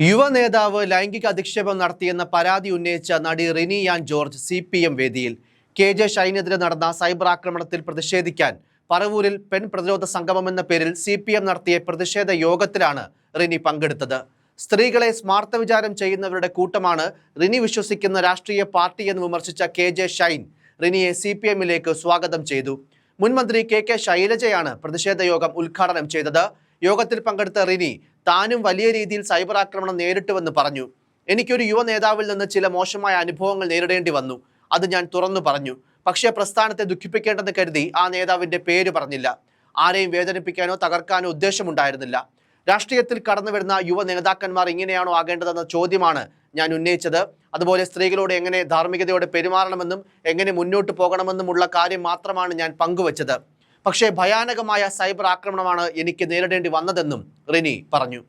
യുവ നേതാവ് ലൈംഗിക അധിക്ഷേപം നടത്തിയെന്ന പരാതി ഉന്നയിച്ച നടി Rini Ann George C P M വേദിയിൽ കെ ജെ ഷൈനെതിരെ നടന്ന സൈബർ ആക്രമണത്തിൽ പ്രതിഷേധിക്കാൻ പറവൂരിൽ പെൺ പ്രതിരോധ സംഗമം എന്ന പേരിൽ സി പി എം നടത്തിയ പ്രതിഷേധ യോഗത്തിലാണ് റിനി പങ്കെടുത്തത്. സ്ത്രീകളെ സ്മാർത്ഥ വിചാരം ചെയ്യുന്നവരുടെ കൂട്ടമാണ് റിനി വിശ്വസിക്കുന്ന രാഷ്ട്രീയ പാർട്ടി എന്ന് വിമർശിച്ച കെ ജെ ഷൈൻ റിനിയെ സി പി എമ്മിലേക്ക് സ്വാഗതം ചെയ്തു. മുൻമന്ത്രി കെ കെ ശൈലജയാണ് പ്രതിഷേധ യോഗം ഉദ്ഘാടനം ചെയ്തത്. യോഗത്തിൽ പങ്കെടുത്ത റിനി താനും വലിയ രീതിയിൽ സൈബർ ആക്രമണം നേരിട്ടുവെന്ന് പറഞ്ഞു. എനിക്കൊരു യുവ നേതാവിൽ നിന്ന് ചില മോശമായ അനുഭവങ്ങൾ നേരിടേണ്ടി വന്നു. അത് ഞാൻ തുറന്നു പറഞ്ഞു. പക്ഷേ പ്രസ്ഥാനത്തെ ദുഃഖിപ്പിക്കേണ്ടെന്ന് കരുതി ആ നേതാവിന്റെ പേര് പറഞ്ഞില്ല. ആരെയും വേദനിപ്പിക്കാനോ തകർക്കാനോ ഉദ്ദേശമുണ്ടായിരുന്നില്ല. രാഷ്ട്രീയത്തിൽ കടന്നു വരുന്ന യുവ നേതാക്കന്മാർ ഇങ്ങനെയാണോ ആകേണ്ടതെന്ന ചോദ്യമാണ് ഞാൻ ഉന്നയിച്ചത്. അതുപോലെ സ്ത്രീകളോട് എങ്ങനെ ധാർമ്മികതയോടെ പെരുമാറണമെന്നും എങ്ങനെ മുന്നോട്ട് പോകണമെന്നുമുള്ള കാര്യം മാത്രമാണ് ഞാൻ പങ്കുവച്ചത്. പക്ഷേ ഭയാനകമായ സൈബർ ആക്രമണമാണ് എനിക്ക് നേരിടേണ്ടി വന്നതെന്നും റിനി പറഞ്ഞു.